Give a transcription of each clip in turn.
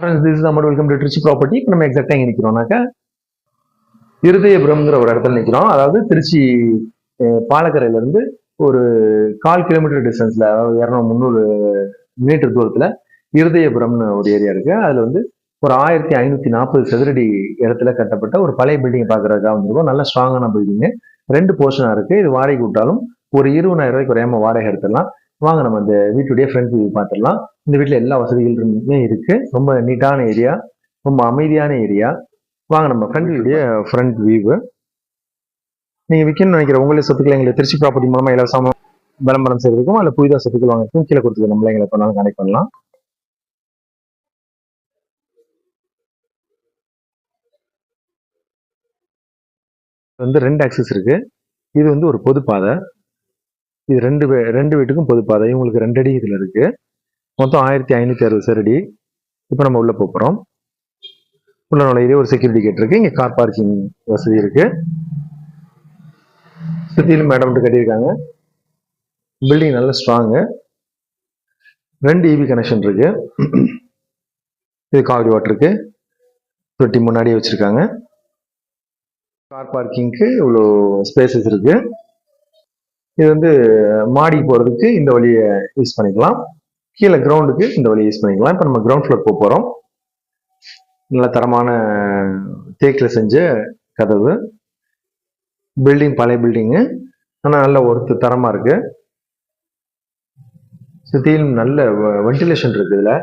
This is welcome to Trichy property இப்போ நம்ம எக்ஸாக்டாக எங்கே நிற்கிறோம்னாக்கா இருதயபுரம்ங்கிற ஒரு இடத்துல நிற்கிறோம் அதாவது திருச்சி பாலக்கரையிலேருந்து ஒரு கால் கிலோமீட்டர் டிஸ்டன்ஸில் அதாவது இரநூறு முந்நூறு மீட்டர் தூரத்தில் இருதயபுரம்னு ஒரு ஏரியா இருக்குது அதில் வந்து ஒரு ஆயிரத்தி ஐநூற்றி நாற்பது சதுரடி இடத்துல கட்டப்பட்ட ஒரு பழைய பில்டிங் பார்க்குறதுக்காக வந்திருக்கோம். நல்ல ஸ்ட்ராங்கான பில்டிங்கு ரெண்டு போர்ஷனாக இருக்குது இது வாடகை விட்டாலும் ஒரு இருபதாயிரம் ரூபாய்க்கு குறையாம வாடகை எடுத்துடலாம். வாங்க நம்ம இந்த வீட்டுடைய ஃப்ரண்ட் வியூ பார்த்துடலாம். இந்த வீட்டில் எல்லா வசதிகளுமே இருக்குது ரொம்ப நீட்டான ஏரியா ரொம்ப அமைதியான ஏரியா வாங்க நம்ம ஃப்ரண்ட் வியூடைய ஃப்ரண்ட் வியூவு நீங்கள் விற்கணும்னு நினைக்கிற உங்களே சொத்துக்களை எங்களை திருச்சி ப்ராப்பர்ட்டி மூலமாக இலவசமா விளம்பரம் செய்யறதுக்கும் அல்ல புதிதாக சொத்துக்கள் வாங்குறதுக்கும் கீழே கொடுத்துருக்க நம்மள எங்களை பண்ணாலும் கனெக்ட் பண்ணலாம். இது வந்து ரெண்டு ஆக்சஸ் இருக்கு. இது வந்து ஒரு பொது பாதை. இது ரெண்டு ரெண்டு வீட்டுக்கும் பொதுப்பாதை இவங்களுக்கு ரெண்டு அடி இதில் இருக்கு. மொத்தம் ஆயிரத்தி ஐநூத்தி அறுபது சரடி இப்போ நம்ம உள்ள போகிறோம் உள்ள நுழையிலே ஒரு செக்யூரிட்டி கேட் இருக்கு. இங்கே கார் பார்க்கிங் வசதி இருக்கு. சுற்றிலும் மேடம் கட்டியிருக்காங்க. பில்டிங் நல்ல ஸ்ட்ராங்கு ரெண்டு இபி கனெக்ஷன் இருக்கு. இது காவிரி வாட்டருக்கு தொட்டி முன்னாடியே வச்சிருக்காங்க. கார் பார்க்கிங்க்கு இவ்வளோ ஸ்பேசஸ் இருக்குது இது வந்து மாடி போகிறதுக்கு இந்த வழியை யூஸ் பண்ணிக்கலாம். கீழே கிரவுண்டுக்கு இந்த வழியை யூஸ் பண்ணிக்கலாம். இப்போ நம்ம கிரவுண்ட் ஃப்ளோர் போக போகிறோம் நல்ல தரமான தேக்கில் செஞ்ச கதவு. பில்டிங் பழைய பில்டிங்கு ஆனால் நல்ல ஒருத்து தரமாக இருக்கு. சுற்றிலும் நல்ல வென்டிலேஷன் இருக்கு இதில்.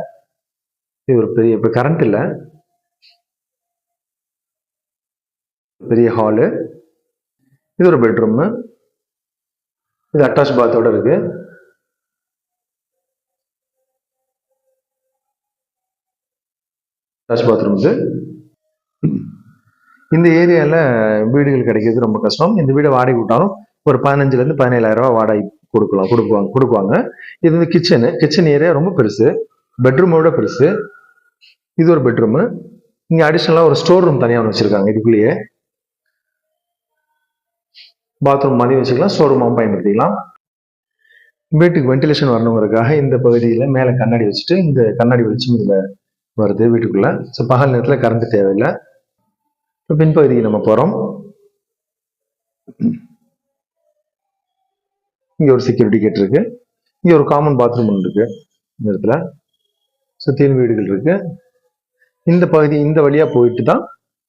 இது ஒரு பெரிய இப்போ கரண்ட் இல்லை. பெரிய ஹாலு இது ஒரு பெட்ரூம்மு இது அட்டாச் பாத்தோட இருக்கு. அட்டாச் பாத்ரூம் இந்த ஏரியாவில் வீடுகள் கிடைக்கிறது ரொம்ப கஷ்டம். இந்த வீடை வாடகை விட்டாலும் ஒரு பதினஞ்சுலேருந்து பதினேழாயிரம் ரூபாய் வாடகை கொடுக்கலாம் கொடுக்குவாங்க கொடுக்குவாங்க இது வந்து கிச்சனு கிச்சன் ஏரியா ரொம்ப பெருசு. பெட்ரூமோட பெருசு. இது ஒரு பெட்ரூமு இங்கே அடிஷ்னலாக ஒரு ஸ்டோர் ரூம் தனியாக ஒன்று வச்சுருக்காங்க. இதுக்குள்ளேயே. பாத்ரூம் மாதிரி வச்சுக்கலாம் ஸ்டோர் பயன்படுத்திக்கலாம். வீட்டுக்கு வென்டிலேஷன் வரணுங்கிறதுக்காக இந்த பகுதியில் மேலே கண்ணாடி வச்சுட்டு இந்த கண்ணாடி வெளிச்சம் இதில் வருது வீட்டுக்குள்ள. ஸோ பகல் நேரத்தில் கரண்ட் தேவையில்லை. இப்போ பின்பகுதிக்கு நம்ம போகிறோம் இங்கே ஒரு செக்யூரிட்டி கேட் இருக்கு. இங்கே ஒரு காமன் பாத்ரூம் ஒன்று இருக்கு. இந்த இடத்துல. சுற்றிலும் வீடுகள் இருக்கு. இந்த பகுதி இந்த வழியாக போயிட்டு தான்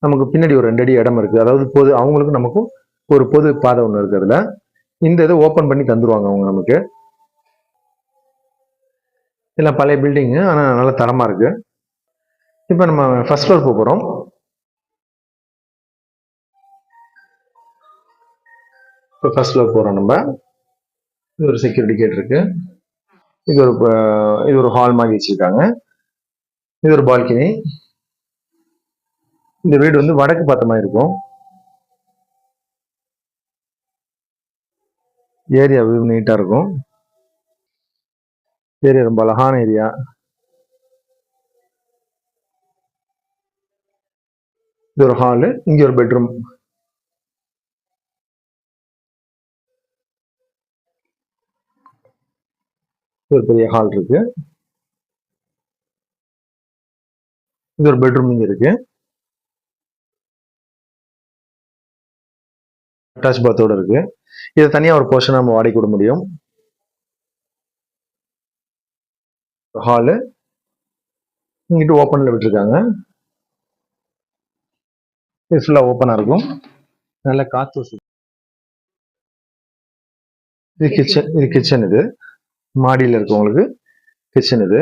நமக்கு பின்னாடி ஒரு ரெண்டு அடி இடம் இருக்கு. அதாவது போது அவங்களுக்கும் நமக்கும் ஒரு பொது பாதை ஒன்று இருக்கிறதுல இந்த இதை ஓப்பன் பண்ணி தந்துருவாங்க அவங்க நமக்கு. இல்லை பழைய பில்டிங்கு ஆனால் நல்ல தரமாக இருக்கு. இப்போ நம்ம ஃபர்ஸ்ட் ஃப்ளோர் போக போகிறோம் இப்போ ஃபர்ஸ்ட் ஃப்ளோர் போகிறோம் நம்ம. இது ஒரு செக்யூரிட்டி கேட் இருக்கு. இது ஒரு இது ஒரு ஹால் மாதிரி வச்சுருக்காங்க. இது ஒரு பால்கனி இந்த வீடு வந்து வடக்கு பார்த்த மாதிரி இருக்கும். ஏரியா வியூ நீட்டா இருக்கும். ஏரியா ரொம்ப அழகான ஏரியா இது ஒரு ஹாலு இங்க ஒரு பெட்ரூம் ஒரு பெரிய ஹால் இருக்கு. இது ஒரு பெட்ரூம் இங்க இருக்கு. அட்டாச் பாத்தோட இருக்கு. இதை தனியா ஒரு போர்ஷன் நம்ம வாடகை விட முடியும். ஹாலு இங்கிட்டு ஓப்பன்ல விட்டுருக்காங்க. இது ஃபுல்லா ஓப்பனாக இருக்கும். நல்ல காற்று இது கிச்சன் இது கிச்சன் இது. மாடியில இருக்கவங்களுக்கு கிச்சன் இது.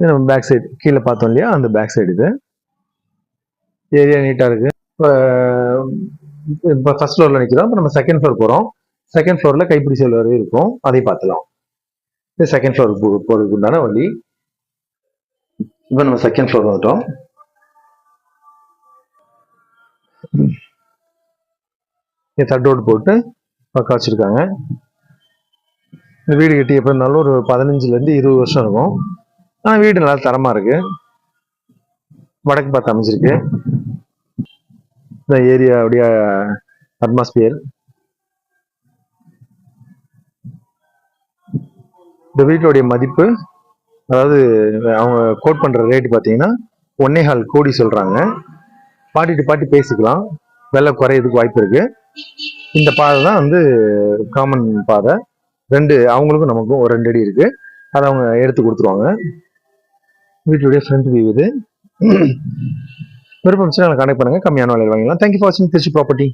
இது நம்ம பேக் சைடு கீழே பார்த்தோம் இல்லையா? அந்த பேக் சைடு இது. ஏரியா நீட்டா இருக்கு. இப்போ இப்போ ஃபர்ஸ்ட் ஃப்ளோர்ல நிற்கிறோம் இப்போ நம்ம செகண்ட் ஃப்ளோர் போறோம். செகண்ட் ஃப்ளோர்ல கைப்பிடி செல் இருக்கும். அதை பார்த்துலாம் இது செகண்ட் ஃப்ளோர் போறதுக்கு உண்டான வழி. இப்போ நம்ம செகண்ட் ஃப்ளோர் வந்துட்டோம். தட் ரோட் போட்டு பக்கம் வச்சிருக்காங்க. இந்த வீடு கட்டி எப்போ இருந்தாலும் ஒரு பதினஞ்சுல இருந்து இருபது வருஷம் இருக்கும். ஆனால் வீடு நல்லா தரமா இருக்கு. வடக்கு பார்த்து அமைஞ்சிருக்கு. இந்த ஏரியாவுடைய அட்மாஸ்பியர் இந்த வீட்டோடைய மதிப்பு அதாவது அவங்க கோட் பண்ணுற ரேட் பார்த்தீங்கன்னா ஒன்னே ஹால் கோடி சொல்கிறாங்க பாட்டிட்டு பாட்டி பேசிக்கலாம். விலை குறையிறதுக்கு வாய்ப்பு இருக்கு. இந்த பாதை தான் வந்து காமன் பாதை. ரெண்டு அவங்களுக்கும் நமக்கும் ஒரு ரெண்டு அடி இருக்கு. அதை அவங்க எடுத்து கொடுத்துருவாங்க. வீட்டுடைய ஃப்ரண்ட் வியூ இது. விருப்பம் கான்டெக்ட் பண்ணுங்க. கம்மியான விலையில் வாங்கலாம் தேங்க்யூ ஃபார் வாட்சிங் திருச்சி ப்ராப்பர்ட்டி